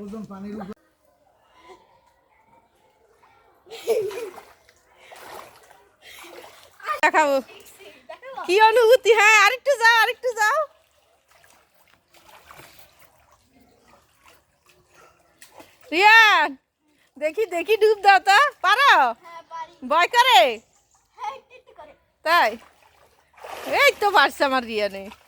ওজন পানির উপর দেখাবো। কি অনুভূতি হ্যাঁ আরেকটু যাও আরেকটু যাও। রিয়ান দেখি দেখি ডুব দাও তো। পারো? ভয় করে? তাই? এই তো পারছে আমার রিয়ানে। মাছের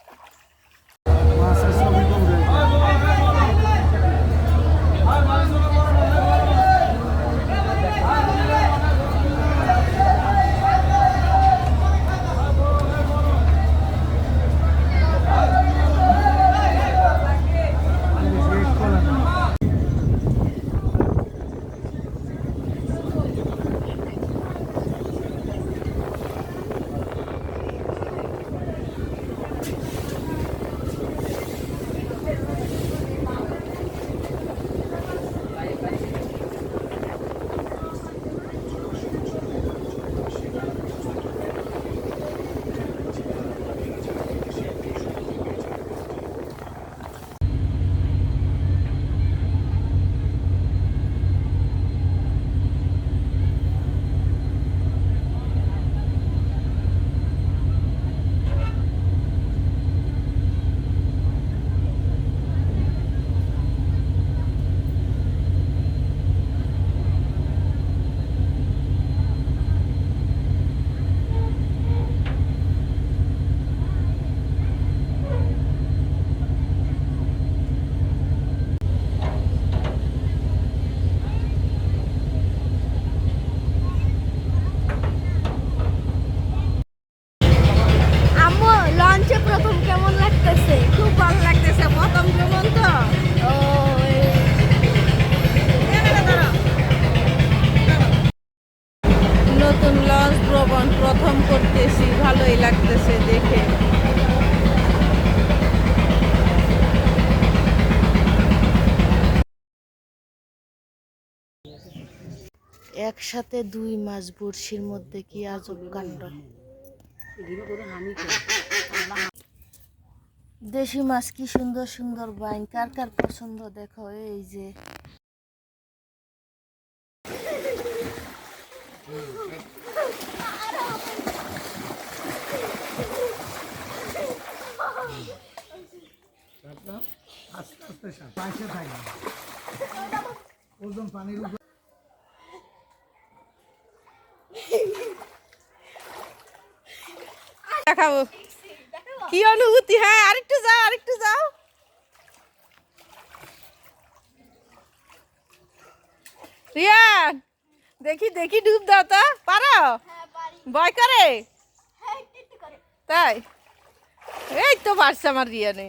একসাথে দুই মাছ বড়শির মধ্যে কি আজব কাণ্ড? দেশি মাছ কি সুন্দর সুন্দর বাইন, কার কার পছন্দ? দেখো, এই যে। ওজন পানির উপর দেখাবো। কি অনুভূতি? হ্যাঁ আরেকটু যাও আরেকটু যাও। রিয়ান দেখি দেখি ডুব দাও তো। পারো? ভয় করে? তাই? এই তো পারছে আমার রিয়ানে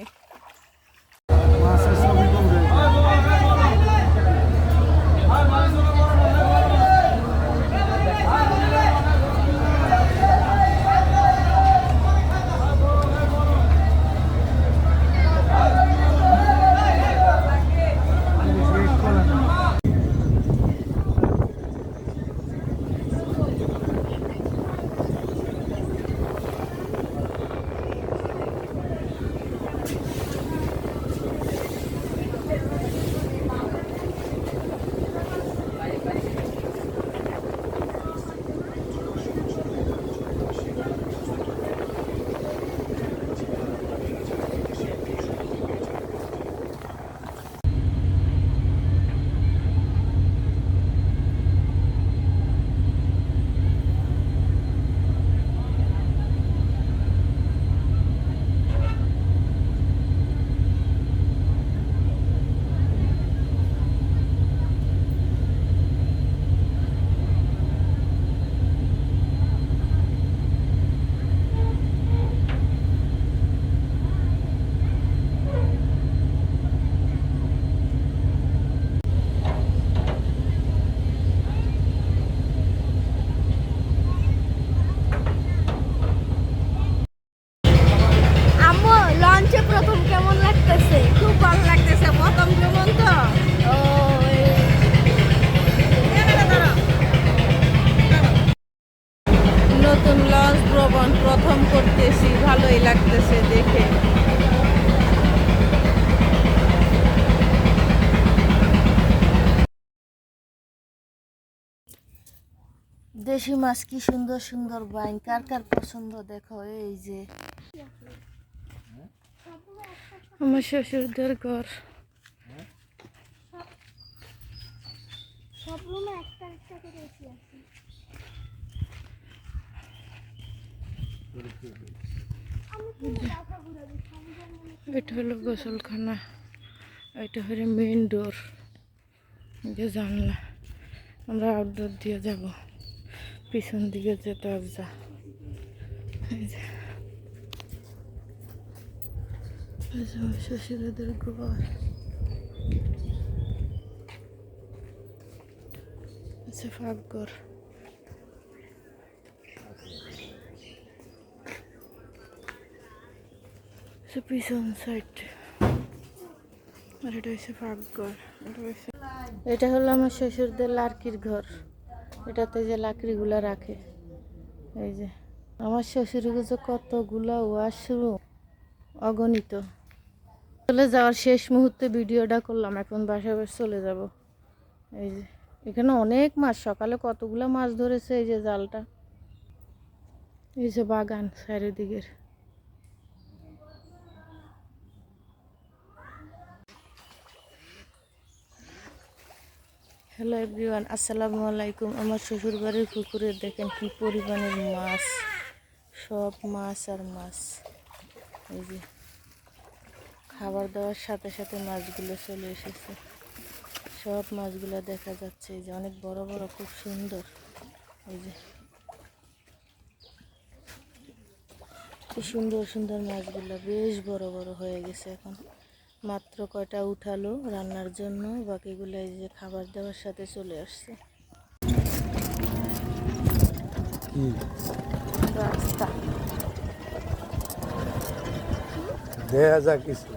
প্রথম করতেছি ভালোই লাগতেছে দেখে। দেশি মাছ কি সুন্দর সুন্দর বাইন কার কার পছন্দ দেখো এই যে। আমার শ্বশুরদের ঘর। সব রুমে একটা একটা করে এসি আছে এটা হলো গোসলখানা, এটা হলো মেইন ডোর যে জানলা। আমরা আউটডোর দিয়ে যাব, পিছন দিকে যে দরজা। শ্বশুরদের ঘর। আচ্ছা ফাঁকঘর। আর এটা হচ্ছে এটা হলো আমার শ্বশুরদের লার্কির ঘর। এটাতে যে লাকড়িগুলা রাখে। এই যে, আমার শ্বশুরের কাছে কতগুলা ওয়াশরুম অগণিত। চলে যাওয়ার শেষ মুহূর্তে ভিডিওটা করলাম, এখন বাসা চলে যাব। এই যে, এখানে অনেক মাছ, সকালে কতগুলো মাছ ধরেছে এই যে জালটা। এই যে বাগান চারিদিকের। হ্যালো এভরিওয়ান, আসসালামু আলাইকুম। আমার শ্বশুর বাড়ির পুকুরে দেখেন কি পরিমাণের মাছ। সব মাছ আর মাছ। এই যে খাবার দেওয়ার সাথে সাথে মাছগুলো চলে এসেছে। সব মাছগুলো দেখা যাচ্ছে এই যে অনেক বড় বড়, খুব সুন্দর। এই যে কি সুন্দর সুন্দর মাছগুলো, বেশ বড় বড় হয়ে গেছে এখন। মাত্র কয়টা উঠালো রান্নার জন্য বাকিগুলো এই যে খাবার দেওয়ার সাথে চলে আসছে। রাস্তা। দেয়া যা কিছু।